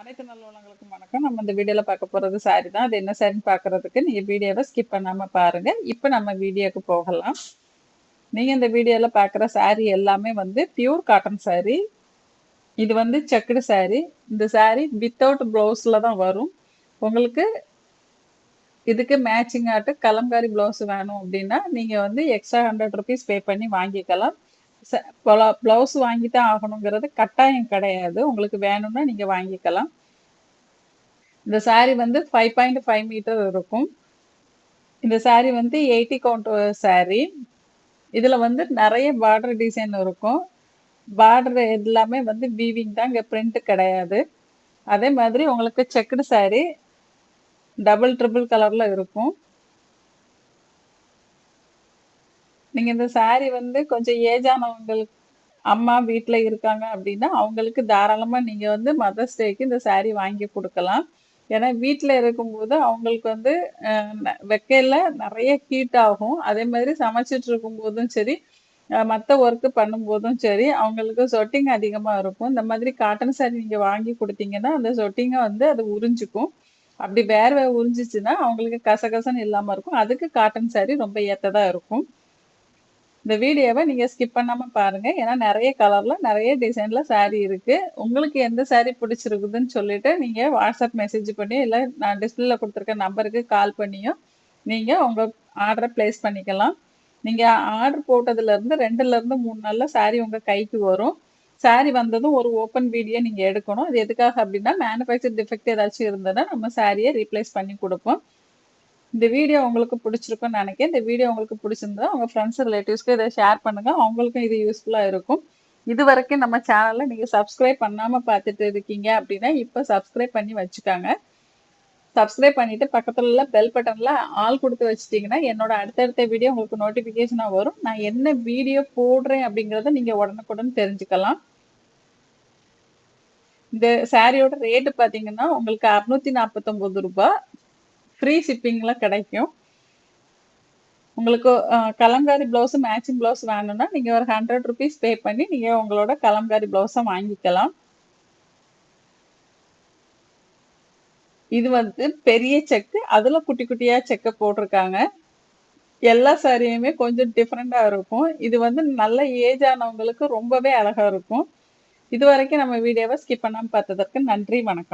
அனைத்து நல்லுள்ளங்களுக்கும் வணக்கம். நம்ம இந்த வீடியோல பார்க்க போறது சாரி தான். அது என்ன சாரின்னு பார்க்கறதுக்கு நீங்க வீடியோவை ஸ்கிப் பண்ணாம பாருங்க. இப்போ நம்ம வீடியோக்கு போகலாம். நீங்க இந்த வீடியோல பார்க்குற சாரி எல்லாமே வந்து பியூர் காட்டன் சாரி இது வந்து செக்குடு சாரி இந்த சாரி வித்தவுட் ப்ளவுஸில் தான் வரும். உங்களுக்கு இதுக்கு மேட்சிங் ஆட்டு கலம்காரி ப்ளவுஸ் வேணும் அப்படின்னா நீங்கள் வந்து எக்ஸ்ட்ரா ஹண்ட்ரட் ருபீஸ் பே பண்ணி வாங்கிக்கலாம். ப்ளவுஸ் வாங்கித்தான் ஆகணுங்கிறது கட்டாயம் கிடையாது. உங்களுக்கு வேணும்னா நீங்கள் வாங்கிக்கலாம். இந்த சாரீ வந்து ஃபைவ் பாயிண்ட் ஃபைவ் மீட்டர் இருக்கும். இந்த சாரீ வந்து எயிட்டி கவுண்ட் சாரீ இதில் வந்து நிறைய பார்டர் டிசைன் இருக்கும். பார்டர் எல்லாமே வந்து வீவிங் தான் இங்கே பிரிண்ட் கிடையாது. அதே மாதிரி உங்களுக்கு செக்குடு சாரீ டபுள் ட்ரிபிள் கலரில் இருக்கும். நீங்கள் இந்த சாரி வந்து கொஞ்சம் ஏஜ் ஆனவங்களுக்கு அம்மா வீட்டில் இருக்காங்க அப்படின்னா அவங்களுக்கு தாராளமாக நீங்கள் வந்து மதர்ஸ் டேக்கு இந்த சாரீ வாங்கி கொடுக்கலாம். ஏன்னா வீட்டில் இருக்கும்போது அவங்களுக்கு வந்து வெக்கையில் நிறைய ஹீட் ஆகும். அதே மாதிரி சமைச்சிட்டு இருக்கும்போதும் சரி மற்ற ஒர்க்கு பண்ணும்போதும் சரி அவங்களுக்கு சொட்டிங் அதிகமாக இருக்கும். இந்த மாதிரி காட்டன் சாரி நீங்கள் வாங்கி கொடுத்தீங்கன்னா அந்த சொட்டிங்கை வந்து அது உறிஞ்சிக்கும். அப்படி வேர்வை உறிஞ்சிச்சுன்னா அவங்களுக்கு கசகசன்னு இல்லாமல் இருக்கும். அதுக்கு காட்டன் சாரி ரொம்ப ஏற்றதாக இருக்கும். இந்த வீடியோவை நீங்கள் ஸ்கிப் பண்ணாமல் பாருங்கள் ஏன்னா நிறைய கலரில் நிறைய டிசைனில் சாரீ இருக்குது உங்களுக்கு எந்த சாரீ பிடிச்சிருக்குதுன்னு சொல்லிட்டு நீங்கள் வாட்ஸ்அப் மெசேஜ் பண்ணி இல்லை நான் டிஸ்பிளேல கொடுத்துருக்க நம்பருக்கு கால் பண்ணியும் நீங்கள் உங்கள் ஆர்டரை ப்ளேஸ் பண்ணிக்கலாம். நீங்கள் ஆர்டர் போட்டதுலேருந்து ரெண்டுலேருந்து மூணு நாளில் சாரீ உங்கள் கைக்கு வரும். சாரீ வந்ததும் ஒரு ஓப்பன் வீடியோ நீங்கள் எடுக்கணும். அது எதுக்காக அப்படின்னா மேனுஃபேக்சர் டிஃபெக்ட் ஏதாச்சும் இருந்ததுன்னா நம்ம சாரியை ரீப்ளேஸ் பண்ணி கொடுப்போம். இந்த வீடியோ உங்களுக்கு பிடிச்சிருக்கும்னு நினைக்கிறேன். இந்த வீடியோ உங்களுக்கு பிடிச்சிருந்தா உங்கள் ஃப்ரெண்ட்ஸ் ரிலேட்டிவ்ஸ்க்கு இதை ஷேர் பண்ணுங்கள் அவங்களுக்கும் இது யூஸ்ஃபுல்லாக இருக்கும். இது வரைக்கும் நம்ம சேனலில் நீங்கள் சப்ஸ்கிரைப் பண்ணாமல் பார்த்துட்டு இருக்கீங்க அப்படின்னா இப்போ சப்ஸ்கிரைப் பண்ணி வச்சுக்காங்க. சப்ஸ்கிரைப் பண்ணிட்டு பக்கத்துல உள்ள பெல் பட்டன்ல ஆள் கொடுத்து வச்சிட்டீங்கன்னா என்னோட அடுத்தடுத்த வீடியோ உங்களுக்கு நோட்டிபிகேஷனா வரும். நான் என்ன வீடியோ போடுறேன் அப்படிங்கறத நீங்க உடனுக்குடன் தெரிஞ்சுக்கலாம். இந்த சாரியோட ரேட்டு பார்த்தீங்கன்னா உங்களுக்கு அறுநூத்தி நாற்பத்தொன்பது ரூபாய். ஃப்ரீ ஷிப்பிங்ல கிடைக்கும். உங்களுக்கு கலங்காரி பிளவுஸ் மேட்சிங் பிளவுஸ் வேணும்னா நீங்கள் ஒரு ஹண்ட்ரட் ருபீஸ் பே பண்ணி நீங்கள் உங்களோட கலங்காரி பிளவுஸை வாங்கிக்கலாம். இது வந்து பெரிய செக்கு அதில் குட்டி குட்டியாக செக்கை போட்டிருக்காங்க. எல்லா சாரியுமே கொஞ்சம் டிஃப்ரெண்ட்டாக இருக்கும். இது வந்து நல்ல ஏஜ் ஆனவங்களுக்கு ரொம்பவே அழகாக இருக்கும். இது வரைக்கும் நம்ம வீடியோவை ஸ்கிப் பண்ணாமல் பார்த்ததற்கு நன்றி வணக்கம்.